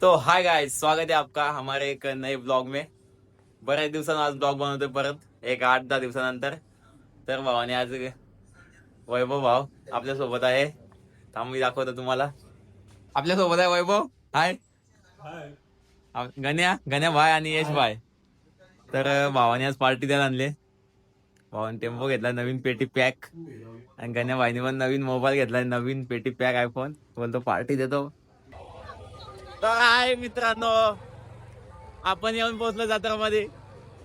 तो हाय गाय स्वागत है आपका हमारे एक नए ब्लॉग में. बऱ्याच दिवसांना आज ब्लॉग बनवतोय परत एक आठ दहा दिवसानंतर. तर भावाने आज वैभव भाव आपल्यासोबत आहे. थांब मी दाखवतो तुम्हाला. आपल्यासोबत आहे वैभव. हाय गण्या गण्या भाय आणि यश भाय तर भावाने आज पार्टी द्यायला आणले. भावाने टेम्पो घेतला नवीन पेटी पॅक आणि गण्या भाईने पण नवीन मोबाईल घेतला नवीन पेटी पॅक आयफोन बोलतो पार्टी देतो. तर आहे मित्रांनो आपण येऊन पोहोचलो जत्रामध्ये.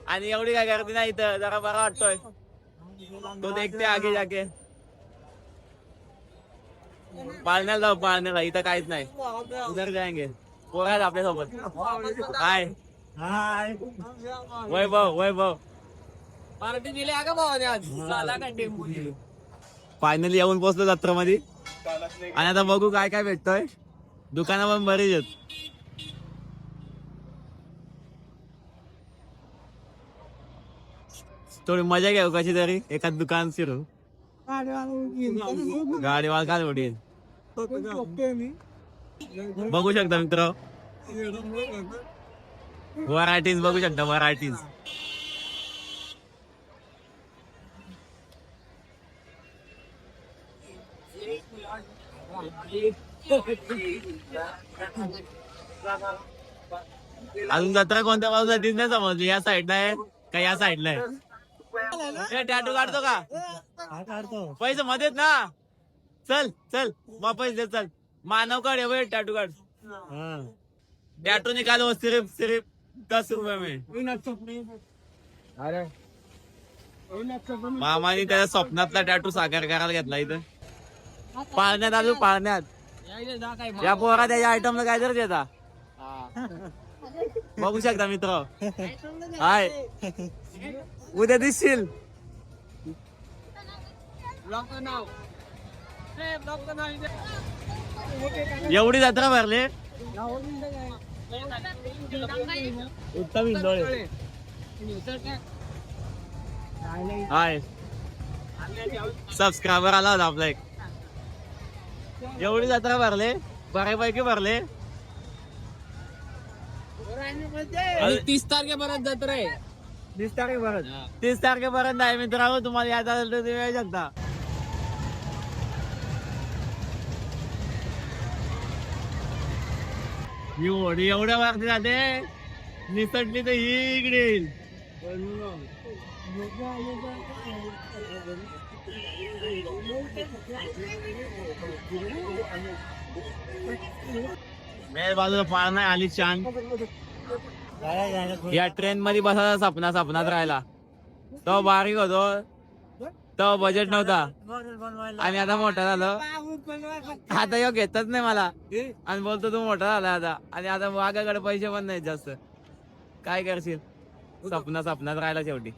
आणि एवढी काय गर्दी नाही इथं जरा बरा वाटतोय. तो देखते आगे जाके पाळण्याला जाऊ पाळण्याला. इथं काहीच नाही. उधर जायगे. पोर आहेत आपल्यासोबत हाय. वैभव वैभव पार्टी दिली का भावाने आज? झाला का टेम्पो फायनली येऊन पोहोचलो जत्रामध्ये. आणि आता बघू काय काय भेटतोय. दुकानं पण बरीच आहेत. थोडी मजा घेऊ कशी तरी. एखाद दुकान फिरू. गाडीवाला काय थोडी बघू शकता मित्र. व्हरायटीज बघू शकता व्हरायटीज अजून जत्रा कोणत्या बाजूला तीच नाही समजली. या साईडला आहे का या साईडला आहे? टॅटू काढतो का? पैसे मध्येच ना. चल चल. मग पैसे दे चल. मानव काढ हे टॅटू काढ. टॅटू निकालो सिर्फ सिर्फ दस रुपये में. मामाने त्याच्या स्वप्नातला टॅटू साकार करायला घेतला इथं. पाळण्यात आलो पाळण्यात. या पोरा त्याच्या आयटमला काय तर देता. बघू शकता मित्र. हाय. उद्या दिसशील. नाव. एवढी जत्रा भरले? उत्तम इंदोळे. हाय. सबस्क्रायबर आला होता आपला एक. एवढी जत्रा भरले? बऱ्यापैकी भरले? तीस तारखेपर्यंत जत्रा आहे. तीस तारखेपर्यंत. तीस तारखेपर्यंत आहे मित्रांनो तुम्हाला यायचं असेल तर तुम्ही येऊ शकता. एवढी एवढ्या वाजता जाते निसटली तर ही इकडे येईल. बाजूला पार नाही आली छान या ट्रेन मध्ये बसायचा सपना सपनात राहिला तो बारीक होतो. तो बजेट नव्हता. आणि आता मोठा झालो. आता यो घेतच नाही मला. आणि बोलतो तू मोठा झाला आता. आणि आता वाघाकडे पैसे पण नाही जास्त. काय करशील? सपना सपनात राहिला शेवटी.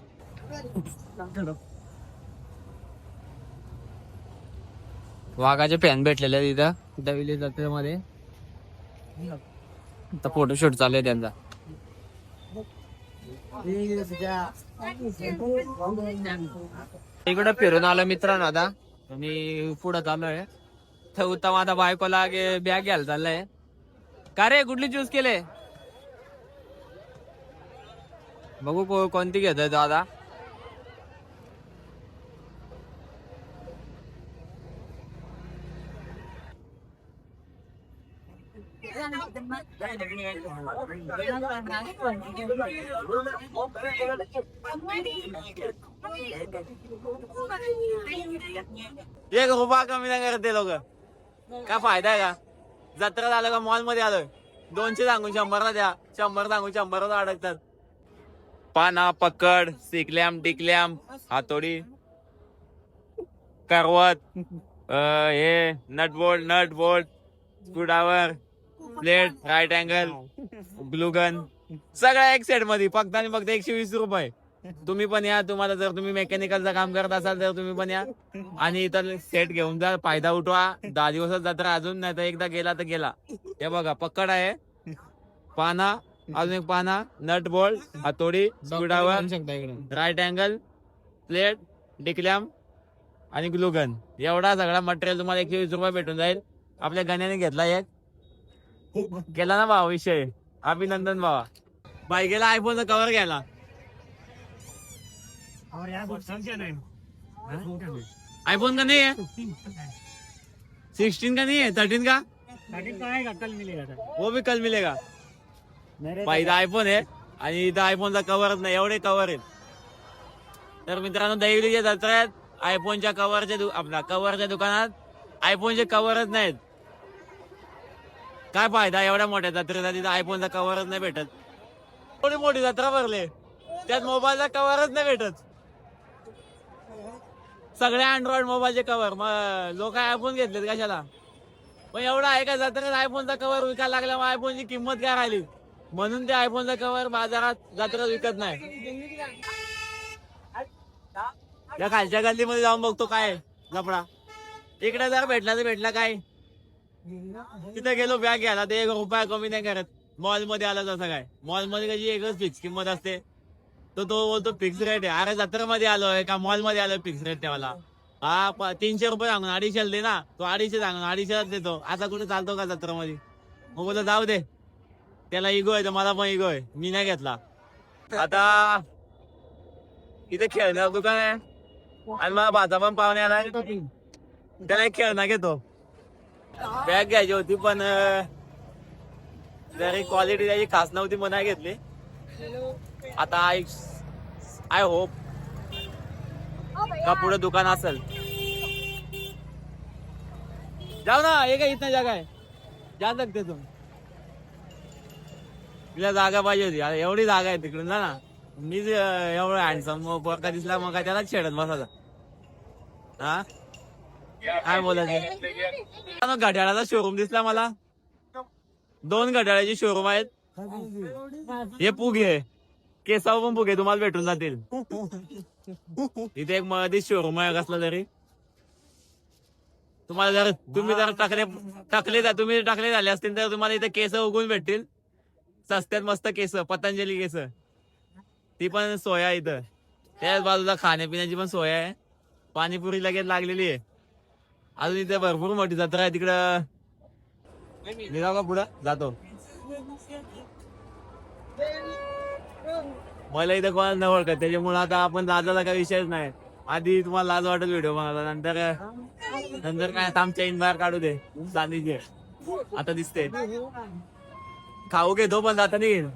वाघाचे फॅन भेटलेले तिथं इथं. दविली जत्रेमध्ये. आता फोटोशूट चालू आहे त्यांचा. इकडे फिरून आलो मित्रांनो आता. मी पुढे चाललोय. तर उत्तम आता बायकोला बॅग घ्यायला चाललाय. का रे कुठली चूज केले? बघू को- कोणती घेतोय तो आता. एक रुपया कमी नाही करते लोक. काय फायदा आहे का? जत्रा आलं का मॉलमध्ये आलोय. दोनशे सांगून शंभरला द्या. शंभर सांगून शंभरला अडकतात. पाना पकड सिकल्याम टिकल्याम हातोडी करवत हे nut bolt nut bolt screwdriver plate right angle glue gun सगळ्या एक सेटमध्ये फक्त आणि फक्त एकशे वीस रुपये. तुम्ही पण या तुम्हाला जर तुम्ही मेकॅनिकलचं काम करत असाल तर तुम्ही पण या. आणि इतर सेट घेऊन जा फायदा उठवा. दहा दिवसात जत्रा अजून नाही तर एकदा गेला तर गेला. हे बघा पक्कड आहे. पाना अजून एक पाना नट बोल्ट हातोडी स्क्रूड्रायव्हर राईट अँगल प्लेट डिक्लॅम आणि ग्लुगन एवढा सगळा मटेरियल तुम्हाला एकशे वीस रुपये भेटून जाईल. आपल्या गण्याने घेतला एक. केला ना भावा विषय? अभिनंदन भावा. बाईकेला आयफोनचा कव्हर घ्यायला. आयफोन का नहीं? है? सिक्सटीन का नहीं है थर्टीन का कल मिलेगा वो भी कल मिलेगा। भाई इथं आयफोन आहे आणि इथं आयफोनचा कव्हरच नाही एवढे कव्हर आहेत. तर मित्रांनो दैवलीच्या जत्रेत आयफोनच्या कव्हरच्या दु- आपला कव्हरच्या दुकानात आयफोनचे कव्हरच नाहीत. काय फायदा एवढ्या मोठ्या जत्रेचा तिथं आयफोनचा कव्हरच नाही भेटत. एवढी मोठी जत्रा भरले त्यात मोबाईलचा कव्हरच नाही भेटत. सगळे अँड्रॉइड मोबाईलचे कव्हर मग लोक आयफोन घेतलेत कशाला? पण एवढं आहे का जत्रेत आयफोनचा कव्हर विकायला लागला मग आयफोनची किंमत काय राहिली? म्हणून ते आयफोनचा कव्हर बाजारात जत्रेत विकत नाही. या खालच्या गल्लीमध्ये जाऊन बघतो काय लपडा तिकडे इकडे जर भेटला तर भेटला काय? तिथे गेलो बॅग घ्यायला. ते एक रुपया कमी नाही करत. मॉलमध्ये आला तसं काय? मॉलमध्ये कशी एकच फिक्स किंमत असते. तो तो बोलतो फिक्स रेट आहे. अरे जत्रेमध्ये आलोय का? मॉलमध्ये आलोय फिक्स रेट ठेवायला. हा प- तीनशे रुपये सांगून अडीचशेला दे ना. तो अडीचशे सांगून अडीचशेलाच देतो. आता कुठे चालतो का जत्रेमध्ये? मग बोलतो जाऊ दे. त्याला इगो आहे तर मला पण इगो आहे. मी नाही घेतला. आता इथे खेळणार दुकान आहे. आणि मला भाजा पण पाहुणे आला त्याला एक खेळणा घेतो. बॅग घ्यायची होती पण जरी क्वालिटी त्याची खास नव्हती मग नाही घेतली. आता आय आय होप का पुढे दुकान असेल. जाऊ ना हे काय इथं जागा आहे. जा लागते तुम तुला जागा पाहिजे होती. आता एवढी जागा आहे तिकडून जा ना. मीच एवढं हँडसम का दिसला मग काय त्यालाच छेडत बसायचा. हा? काय बोलायचं? घड्याळाचा शोरूम दिसला मला. दोन घड्याळाचे शोरूम आहेत. हे पुगे. आहे केसाव पण बुके तुम्हाला भेटून जातील. इथे एक मधी शोरूम आहे कसला तरी. तुम्हाला जर तुम्ही जर टाकले टाकले जा- तुम्ही टाकले झाले असतील तर तुम्हाला इथे केस उगवून भेटतील. सस्त्यात मस्त केस पतंजली केस. ती पण सोय आहे इथं. त्याच बाजूला खाण्यापिण्याची पण सोय आहे. पाणीपुरी लगेच लागलेली आहे. अजून इथे भरपूर मोठी जत्रा आहे. तिकडं मी जाऊ का पुढं. जातो. मला इथं कोणाला नाही ओळखत त्याच्यामुळे आता आपण लाजाला काही विषयच नाही. आधी तुम्हाला लाज वाटेल व्हिडिओ बनवला नंतर नंतर काय आता आमच्या इन बाहेर काढू दे चांदीचे आता दिसते. खाऊ घेतो पण जाता नाही घेईन.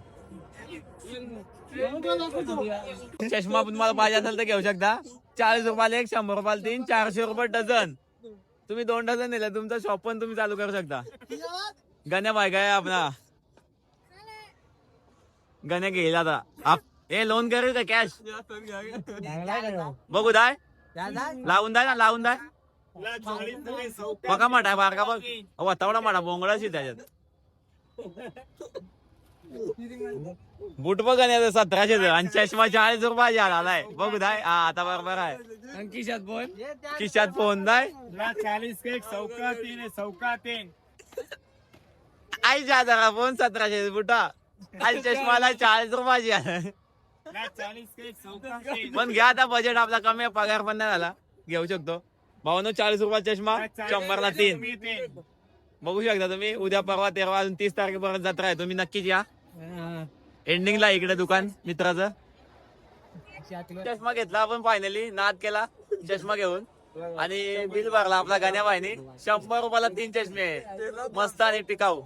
चष्मा पण मला पाहिजे असेल तर घेऊ शकता. चाळीस रुपयाला एक शंभर रुपयाला तीन चारशे रुपये डझन. तुम्ही दोन डझन दिले तुमचा शॉप पण तुम्ही चालू करू शकता. गण्या बाय काय आपला. गण्या घेईल आता. आप हे लोन करेल का कॅश बघू दाय. लावून दाय ना लावून दाय. बघा माठा बारका बघ. तेवढा माठा बोंगळाची त्याच्यात. बूट बघ आणि सतराशे आणि चष्मा चाळीस रुपये आलाय बघू दाय. हा आता बरोबर आहे. खिशात बोल. खिशात फोन दाय. चालीस का एक सौका तीन सौका तीन. आईच्या जरा फोन सतराशे बुटा. आणि चष्माला चाळीस रुपयाची पण घ्या आता बजेट आपला कमी आहे पगार पण नाही झाला. घेऊ शकतो. भावनो चाळीस रुपये चष्मा शंभरला तीन. बघू शकता तुम्ही उद्या परवा तेरवा अजून तीस तारखेपर्यंत जत्रा आहे. तुम्ही नक्कीच या. एंडिंगला इकडे दुकान मित्राचं. चष्मा घेतला आपण फायनली नाद केला चष्मा घेऊन. आणि बिल भरला आपला गाण्या बाईने शंभर रुपयाला तीन चष्मे मस्त आणि टिकाऊ.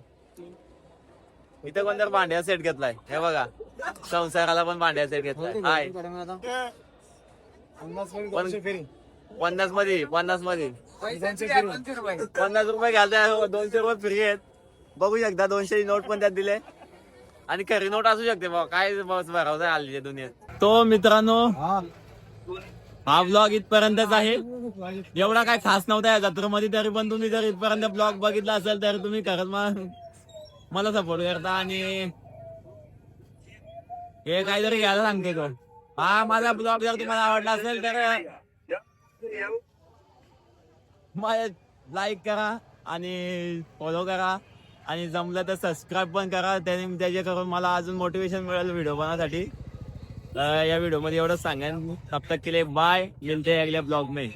इथं कोणतर भांड्या सेट घेतलाय. हे बघा. संसाराला पण भांड्या सेट घेतलाय. हाय पन्नासमध्ये पन्नासमध्ये. पन्नास रुपये घालताय. दोनशे रुपये फ्री आहेत. बघू शकता दोनशे नोट पण त्यात दिले. आणि खरी नोट असू शकते बा काय बस भरावं हल्लीच्या दुनियेत. तो मित्रांनो हा. ब्लॉग इथपर्यंतच आहे. एवढा काय खास नव्हता या जत्रेमध्ये तरी पण तुम्ही जर इथपर्यंत ब्लॉग बघितला असेल तर तुम्ही खरंच मा- मला सपोर्ट करता आणि हे काहीतरी घ्यायला सांगते तो. हा माझा ब्लॉग जर तुम्हाला आवडला असेल तर माझ्या लाईक करा आणि फॉलो करा. आणि जमलं तर सबस्क्राईब पण करा. त्याने त्याचे करून मला अजून मोटिवेशन मिळेल व्हिडिओ बनवण्यासाठी. या व्हिडिओमध्ये एवढंच सांगेन. तब तक के लिए बाय मिलते हैं ब्लॉग में.